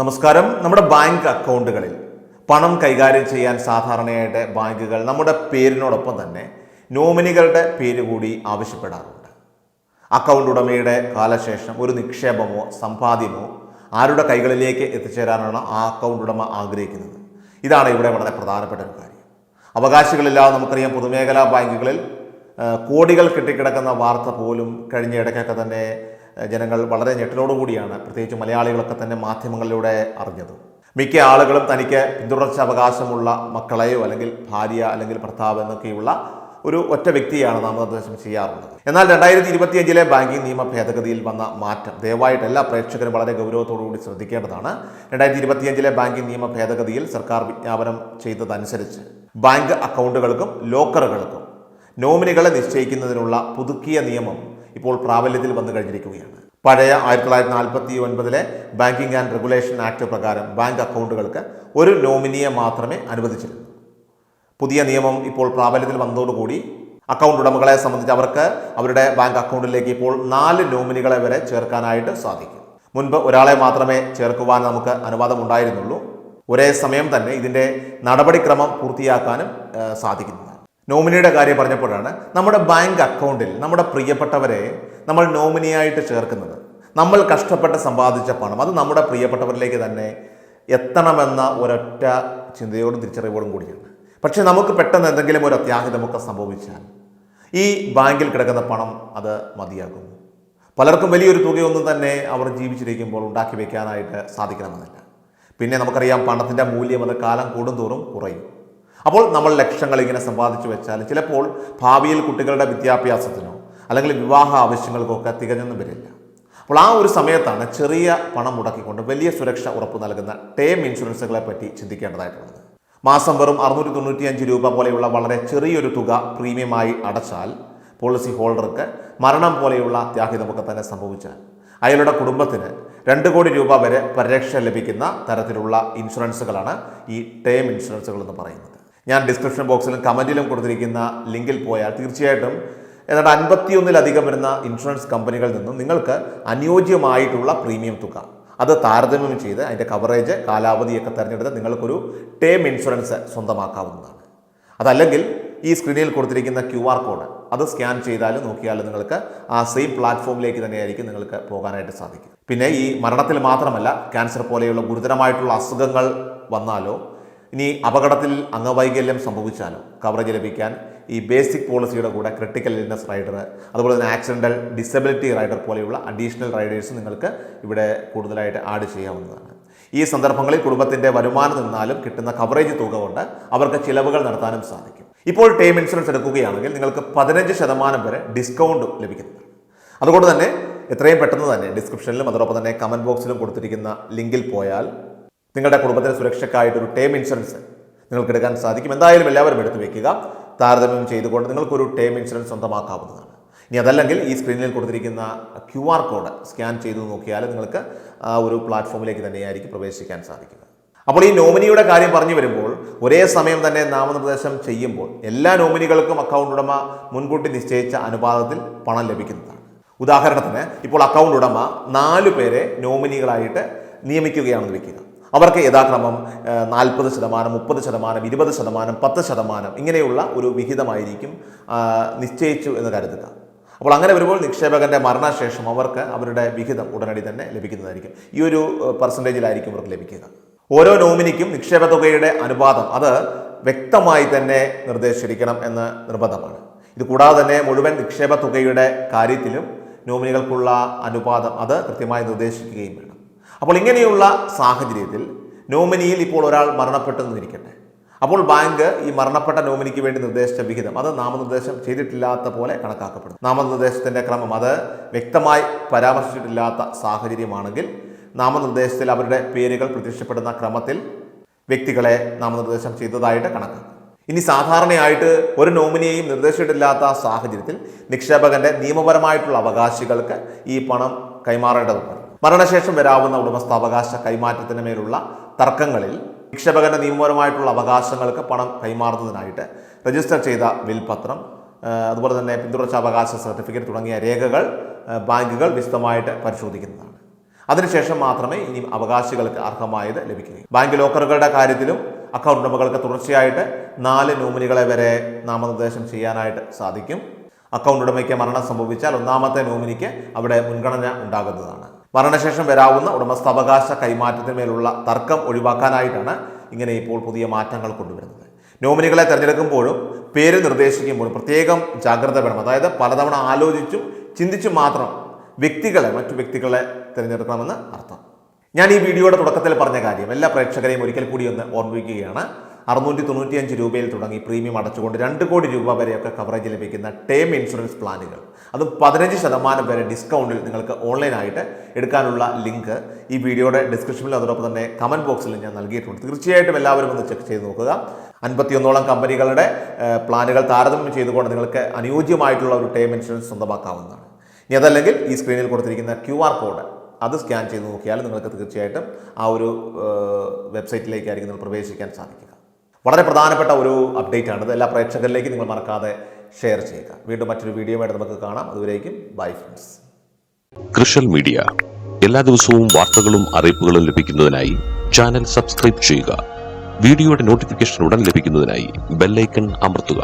നമസ്കാരം. നമ്മുടെ ബാങ്ക് അക്കൗണ്ടുകളിൽ പണം കൈകാര്യം ചെയ്യാൻ സാധാരണയായിട്ട് ബാങ്കുകൾ നമ്മുടെ പേരിനോടൊപ്പം തന്നെ നോമിനികളുടെ പേര് കൂടി ആവശ്യപ്പെടാറുണ്ട്. അക്കൗണ്ട് ഉടമയുടെ കാലശേഷം ഒരു നിക്ഷേപമോ സമ്പാദ്യമോ ആരുടെ കൈകളിലേക്ക് എത്തിച്ചേരാനാണ് ആ അക്കൗണ്ട് ഉടമ ആഗ്രഹിക്കുന്നത്? ഇതാണ് ഇവിടെ വളരെ പ്രധാനപ്പെട്ട ഒരു കാര്യം. അവകാശികളില്ലാതെ നമുക്കറിയാം പൊതുമേഖലാ ബാങ്കുകളിൽ കോടികൾ കെട്ടിക്കിടക്കുന്ന വാർത്ത പോലും കഴിഞ്ഞ ഇടയ്ക്കൊക്കെ തന്നെ ജനങ്ങൾ വളരെ ഞെട്ടലോടുകൂടിയാണ് പ്രത്യേകിച്ച് മലയാളികളൊക്കെ തന്നെ മാധ്യമങ്ങളിലൂടെ അറിഞ്ഞത്. മിക്ക ആളുകളും തനിക്ക് പിന്തുടർച്ച അവകാശമുള്ള മക്കളെയോ അല്ലെങ്കിൽ ഭാര്യ അല്ലെങ്കിൽ ഭർത്താവ് എന്നൊക്കെയുള്ള ഒരു ഒറ്റ വ്യക്തിയാണ് നാമനിർദ്ദേശം ചെയ്യാറുള്ളത്. എന്നാൽ രണ്ടായിരത്തി ഇരുപത്തിയഞ്ചിലെ ബാങ്കിംഗ് നിയമ ഭേദഗതിയിൽ വന്ന മാറ്റം ദയവായിട്ട് എല്ലാ പ്രേക്ഷകരും വളരെ ഗൗരവത്തോടുകൂടി ശ്രദ്ധിക്കേണ്ടതാണ്. രണ്ടായിരത്തി ഇരുപത്തിയഞ്ചിലെ ബാങ്കിംഗ് നിയമ ഭേദഗതിയിൽ സർക്കാർ വിജ്ഞാപനം ചെയ്തതനുസരിച്ച് ബാങ്ക് അക്കൗണ്ടുകൾക്കും ലോക്കറുകൾക്കും നോമിനികളെ നിശ്ചയിക്കുന്നതിനുള്ള പുതുക്കിയ നിയമം ഇപ്പോൾ പ്രാബല്യത്തിൽ വന്നു കഴിഞ്ഞിരിക്കുകയാണ്. പഴയ ആയിരത്തി തൊള്ളായിരത്തി നാൽപ്പത്തി ഒൻപതിലെ ബാങ്കിംഗ് ആൻഡ് റെഗുലേഷൻ ആക്ട് പ്രകാരം ബാങ്ക് അക്കൗണ്ടുകൾക്ക് ഒരു നോമിനിയെ മാത്രമേ അനുവദിച്ചിരുന്നു. പുതിയ നിയമം ഇപ്പോൾ പ്രാബല്യത്തിൽ വന്നതോടുകൂടി അക്കൗണ്ട് ഉടമകളെ സംബന്ധിച്ച് അവർക്ക് അവരുടെ ബാങ്ക് അക്കൗണ്ടിലേക്ക് ഇപ്പോൾ നാല് നോമിനികളെ വരെ ചേർക്കാനായിട്ട് സാധിക്കും. മുൻപ് ഒരാളെ മാത്രമേ ചേർക്കുവാൻ നമുക്ക് അനുവാദം ഉണ്ടായിരുന്നുള്ളൂ ഒരേ സമയം തന്നെ ഇതിന്റെ നടപടിക്രമം പൂർത്തിയാക്കാനും ഏഹ്, സാധിക്കുന്നതാണ് നോമിനിയുടെ കാര്യം പറഞ്ഞപ്പോഴാണ് നമ്മുടെ ബാങ്ക് അക്കൗണ്ടിൽ നമ്മുടെ പ്രിയപ്പെട്ടവരെ നമ്മൾ നോമിനിയായിട്ട് ചേർക്കുന്നത്. നമ്മൾ കഷ്ടപ്പെട്ട് സമ്പാദിച്ച പണം അത് നമ്മുടെ പ്രിയപ്പെട്ടവരിലേക്ക് തന്നെ എത്തണമെന്ന ഒരൊറ്റ ചിന്തയോടും തിരിച്ചറിവോടും കൂടിയാണ്. പക്ഷേ നമുക്ക് പെട്ടെന്ന് എന്തെങ്കിലും ഒരു അത്യാഹിതമൊക്കെ സംഭവിച്ചാൽ ഈ ബാങ്കിൽ കിടക്കുന്ന പണം അത് മതിയാകുന്നു. പലർക്കും വലിയൊരു തുകയൊന്നും തന്നെ അവർ ജീവിച്ചിരിക്കുമ്പോൾ ഉണ്ടാക്കി വയ്ക്കാനായിട്ട് സാധിക്കണമെന്നില്ല. പിന്നെ നമുക്കറിയാം പണത്തിന്റെ മൂല്യം അത് കാലം കൂടുന്തോറും കുറയും. അപ്പോൾ നമ്മൾ ലക്ഷങ്ങൾ ഇങ്ങനെ സമ്പാദിച്ചു വെച്ചാൽ ചിലപ്പോൾ ഭാവിയിൽ കുട്ടികളുടെ വിദ്യാഭ്യാസത്തിനോ അല്ലെങ്കിൽ വിവാഹ ആവശ്യങ്ങൾക്കൊക്കെ തികഞ്ഞൊന്നും വരില്ല. അപ്പോൾ ആ ഒരു സമയത്താണ് ചെറിയ പണം മുടക്കിക്കൊണ്ട് വലിയ സുരക്ഷ ഉറപ്പ് നൽകുന്ന ടേം ഇൻഷുറൻസുകളെ പറ്റി ചിന്തിക്കേണ്ടതായിട്ടുള്ളത്. മാസം വെറും അറുന്നൂറ്റി തൊണ്ണൂറ്റിയഞ്ച് രൂപ പോലെയുള്ള വളരെ ചെറിയൊരു തുക പ്രീമിയമായി അടച്ചാൽ പോളിസി ഹോൾഡർക്ക് മരണം പോലെയുള്ള അത്യാഹിതമൊക്കെ തന്നെ സംഭവിച്ചാൽ അയാളുടെ കുടുംബത്തിന് രണ്ട് കോടി രൂപ വരെ പരിരക്ഷ ലഭിക്കുന്ന തരത്തിലുള്ള ഇൻഷുറൻസുകളാണ് ഈ ടേം ഇൻഷുറൻസുകൾ എന്ന് പറയുന്നത്. ഞാൻ ഡിസ്ക്രിപ്ഷൻ ബോക്സിലും കമന്റിലും കൊടുത്തിരിക്കുന്ന ലിങ്കിൽ പോയാൽ തീർച്ചയായിട്ടും ഏതാണ്ട് അൻപത്തിയൊന്നിലധികം വരുന്ന ഇൻഷുറൻസ് കമ്പനികളിൽ നിന്നും നിങ്ങൾക്ക് അനുയോജ്യമായിട്ടുള്ള പ്രീമിയം തുക. അത് താരതമ്യം ചെയ്ത് അതിന്റെ കവറേജ് കാലാവധിയൊക്കെ തിരഞ്ഞെടുത്ത് നിങ്ങൾക്കൊരു ടേം ഇൻഷുറൻസ് സ്വന്തമാക്കാവുന്നതാണ്. അതല്ലെങ്കിൽ ഈ സ്ക്രീനിൽ കൊടുത്തിരിക്കുന്ന ക്യു ആർ കോഡ് അത് സ്കാൻ ചെയ്താലും നോക്കിയാലും നിങ്ങൾക്ക് ആ സെയിം പ്ലാറ്റ്ഫോമിലേക്ക് തന്നെയായിരിക്കും നിങ്ങൾക്ക് പോകാനായിട്ട് സാധിക്കും പിന്നെ ഈ മരണത്തിൽ മാത്രമല്ല ക്യാൻസർ പോലെയുള്ള ഗുരുതരമായിട്ടുള്ള അസുഖങ്ങൾ വന്നാലോ ഇനി അപകടത്തിൽ അംഗവൈകല്യം സംഭവിച്ചാലോ കവറേജ് ലഭിക്കാൻ ഈ ബേസിക് പോളിസിയുടെ കൂടെ ക്രിട്ടിക്കൽ ഇൽനസ് റൈഡർ അതുപോലെ തന്നെ ആക്സിഡന്റൽ ഡിസബിലിറ്റി റൈഡർ പോലെയുള്ള അഡീഷണൽ റൈഡേഴ്സ് നിങ്ങൾക്ക് ഇവിടെ കൂടുതലായിട്ട് ആഡ് ചെയ്യാവുന്നതാണ്. ഈ സന്ദർഭങ്ങളിൽ കുടുംബത്തിന്റെ വരുമാനം നിന്നാലും കിട്ടുന്ന കവറേജ് തുക കൊണ്ട് അവർക്ക് ചിലവുകൾ നടത്താനും സാധിക്കും. ഇപ്പോൾ ടേം ഇൻഷുറൻസ് എടുക്കുകയാണെങ്കിൽ നിങ്ങൾക്ക് പതിനഞ്ച് ശതമാനം വരെ ഡിസ്കൗണ്ട് ലഭിക്കുന്നതാണ് അതുകൊണ്ട് തന്നെ എത്രയും പെട്ടെന്ന് തന്നെ ഡിസ്ക്രിപ്ഷനിലും അതോടൊപ്പം തന്നെ കമന്റ് ബോക്സിലും കൊടുത്തിരിക്കുന്ന ലിങ്കിൽ പോയാൽ നിങ്ങളുടെ കുടുംബത്തിന് സുരക്ഷയ്ക്കായിട്ട് ഒരു ടേം ഇൻഷുറൻസ് നിങ്ങൾക്ക് എടുക്കാൻ സാധിക്കും. എന്തായാലും എല്ലാവരും എടുത്തു വെക്കുക. താരതമ്യം ചെയ്തുകൊണ്ട് നിങ്ങൾക്കൊരു ടേം ഇൻഷുറൻസ് സ്വന്തമാക്കാവുന്നതാണ്. ഇനി അതല്ലെങ്കിൽ ഈ സ്ക്രീനിൽ കൊടുത്തിരിക്കുന്ന ക്യു ആർ കോഡ് സ്കാൻ ചെയ്ത് നോക്കിയാൽ നിങ്ങൾക്ക് ആ ഒരു പ്ലാറ്റ്ഫോമിലേക്ക് തന്നെയായിരിക്കും പ്രവേശിക്കാൻ സാധിക്കുക. അപ്പോൾ ഈ നോമിനിയുടെ കാര്യം പറഞ്ഞു വരുമ്പോൾ ഒരേ സമയം തന്നെ നാമനിർദ്ദേശം ചെയ്യുമ്പോൾ എല്ലാ നോമിനികൾക്കും അക്കൗണ്ട് ഉടമ മുൻകൂട്ടി നിശ്ചയിച്ച അനുപാതത്തിൽ പണം ലഭിക്കുന്നതാണ്. ഉദാഹരണത്തിന് ഇപ്പോൾ അക്കൗണ്ട് ഉടമ നാലു പേരെ നോമിനികളായിട്ട് നിയമിക്കുകയാണെന്ന് വെക്കുക. അവർക്ക് യഥാക്രമം നാൽപ്പത് ശതമാനം മുപ്പത് ശതമാനം ഇരുപത് ശതമാനം പത്ത് ശതമാനം ഇങ്ങനെയുള്ള ഒരു വിഹിതമായിരിക്കും നിശ്ചയിച്ചു എന്ന് കരുതുക. അപ്പോൾ അങ്ങനെ വരുമ്പോൾ നിക്ഷേപകന്റെ മരണശേഷം അവർക്ക് അവരുടെ വിഹിതം ഉടനടി തന്നെ ലഭിക്കുന്നതായിരിക്കും. ഈ ഒരു പെർസെന്റേജിലായിരിക്കും അവർക്ക് ലഭിക്കുക. ഓരോ നോമിനിക്കും നിക്ഷേപ തുകയുടെ അനുപാതം അത് വ്യക്തമായി തന്നെ നിർദ്ദേശിച്ചിരിക്കണം എന്ന് നിർബന്ധമാണ്. ഇത് കൂടാതെ തന്നെ മുഴുവൻ നിക്ഷേപ തുകയുടെ കാര്യത്തിലും നോമിനികൾക്കുള്ള അനുപാതം അത് കൃത്യമായി നിർദ്ദേശിക്കുകയും വേണം. അപ്പോൾ ഇങ്ങനെയുള്ള സാഹചര്യത്തിൽ നോമിനിയിൽ ഇപ്പോൾ ഒരാൾ മരണപ്പെട്ടെന്നിരിക്കട്ടെ അപ്പോൾ ബാങ്ക് ഈ മരണപ്പെട്ട നോമിനിക്ക് വേണ്ടി നിർദ്ദേശിച്ച വിഹിതം അത് നാമനിർദ്ദേശം ചെയ്തിട്ടില്ലാത്ത പോലെ കണക്കാക്കപ്പെടും നാമനിർദ്ദേശത്തിന്റെ ക്രമം അത് വ്യക്തമായി പരാമർശിച്ചിട്ടില്ലാത്ത സാഹചര്യമാണെങ്കിൽ നാമനിർദ്ദേശത്തിൽ അവരുടെ പേരുകൾ പ്രത്യക്ഷപ്പെടുന്ന ക്രമത്തിൽ വ്യക്തികളെ നാമനിർദ്ദേശം ചെയ്തതായിട്ട് കണക്കാക്കും. ഇനി സാധാരണയായിട്ട് ഒരു നോമിനിയെയും നിർദ്ദേശിച്ചിട്ടില്ലാത്ത സാഹചര്യത്തിൽ നിക്ഷേപകന്റെ നിയമപരമായിട്ടുള്ള അവകാശികൾക്ക് ഈ പണം കൈമാറേണ്ടതുണ്ട്. മരണശേഷം വരാവുന്ന ഉടമസ്ഥാവകാശ കൈമാറ്റത്തിന് മേലുള്ള തർക്കങ്ങളിൽ നിക്ഷേപകന്റെ നിയമപരമായിട്ടുള്ള അവകാശങ്ങൾക്ക് പണം കൈമാറുന്നതിനായിട്ട് രജിസ്റ്റർ ചെയ്ത വിൽപത്രം അതുപോലെ തന്നെ പിന്തുടർച്ചാവകാശ സർട്ടിഫിക്കറ്റ് തുടങ്ങിയ രേഖകൾ ബാങ്കുകൾ വിശദമായിട്ട് പരിശോധിക്കുന്നതാണ്. അതിനുശേഷം മാത്രമേ ഇനി അവകാശികൾക്ക് അർഹമായത് ലഭിക്കുകയും ബാങ്ക് ലോക്കറുകളുടെ കാര്യത്തിലും അക്കൗണ്ട് ഉടമകൾക്ക് തുടർച്ചയായിട്ട് നാല് നോമിനികളെ വരെ നാമനിർദ്ദേശം ചെയ്യാനായിട്ട് സാധിക്കും. അക്കൗണ്ട് ഉടമയ്ക്ക് മരണം സംഭവിച്ചാൽ ഒന്നാമത്തെ നോമിനിക്ക് അവിടെ മുൻഗണന ഉണ്ടാകുന്നതാണ്. മരണശേഷം വരാവുന്ന ഉടമസ്ഥാവകാശ കൈമാറ്റത്തിന്മേലുള്ള തർക്കം ഒഴിവാക്കാനായിട്ടാണ് ഇങ്ങനെ ഇപ്പോൾ പുതിയ മാറ്റങ്ങൾ കൊണ്ടുവരുന്നത്. നോമിനികളെ തിരഞ്ഞെടുക്കുമ്പോഴും പേര് നിർദ്ദേശിക്കുമ്പോഴും പ്രത്യേകം ജാഗ്രത വേണം. അതായത് പലതവണ ആലോചിച്ചും ചിന്തിച്ചും മാത്രം വ്യക്തികളെ മറ്റു വ്യക്തികളെ തിരഞ്ഞെടുക്കണമെന്ന് അർത്ഥം. ഞാൻ ഈ വീഡിയോയുടെ തുടക്കത്തിൽ പറഞ്ഞ കാര്യം എല്ലാ പ്രേക്ഷകരെയും ഒരിക്കൽ കൂടി ഒന്ന് ഓർമ്മിപ്പിക്കുകയാണ്. അറുന്നൂറ്റി തൊണ്ണൂറ്റിയഞ്ച് രൂപയിൽ തുടങ്ങി പ്രീമിയം അടച്ചുകൊണ്ട് രണ്ട് കോടി രൂപ വരെയൊക്കെ കവറേജ് ലഭിക്കുന്ന ടേം ഇൻഷുറൻസ് പ്ലാനുകൾ. അത് പതിനഞ്ച് ശതമാനം വരെ ഡിസ്കൗണ്ടിൽ നിങ്ങൾക്ക് ഓൺലൈനായിട്ട് എടുക്കാനുള്ള ലിങ്ക് ഈ വീഡിയോയുടെ ഡിസ്ക്രിപ്ഷനിൽ അതോടൊപ്പം തന്നെ കമന്റ് ബോക്സിൽ ഞാൻ നൽകിയിട്ടുണ്ട്. തീർച്ചയായിട്ടും എല്ലാവരും ഒന്ന് ചെക്ക് ചെയ്ത് നോക്കുക. അൻപത്തിയൊന്നോളം കമ്പനികളുടെ പ്ലാനുകൾ താരതമ്യം ചെയ്തുകൊണ്ട് നിങ്ങൾക്ക് അനുയോജ്യമായിട്ടുള്ള ഒരു ടേം ഇൻഷുറൻസ് സ്വന്തമാക്കാവുന്നതാണ്. ഇനി അതല്ലെങ്കിൽ ഈ സ്ക്രീനിൽ കൊടുത്തിരിക്കുന്ന ക്യു ആർ കോഡ് അത് സ്കാൻ ചെയ്ത് നോക്കിയാൽ നിങ്ങൾക്ക് തീർച്ചയായിട്ടും ആ ഒരു വെബ്സൈറ്റിലേക്കായിരിക്കും നിങ്ങൾ പ്രവേശിക്കാൻ സാധിക്കുക. വളരെ പ്രധാനപ്പെട്ട ഒരു അപ്ഡേറ്റ് ആണ്. ഇത് എല്ലാ പ്രേക്ഷകരിലേക്കും നിങ്ങൾ മറക്കാതെ ഷെയർ ചെയ്യുക. വീണ്ടും മറ്റൊരു വീഡിയോയുമായിട്ട് നമുക്ക് കാണാം. അതുവരേക്കും ബൈ ഫ്രണ്ട്സ് കൃഷൽ മീഡിയ എല്ലാ ദിവസവും വാർത്തകളും അറിയിപ്പുകളും ലഭിക്കുന്നതിനായി ചാനൽ സബ്സ്ക്രൈബ് ചെയ്യുക. വീഡിയോയുടെ നോട്ടിഫിക്കേഷൻ ഉടൻ ലഭിക്കുന്നതിനായി ബെല്ലൈക്കൺ അമർത്തുക.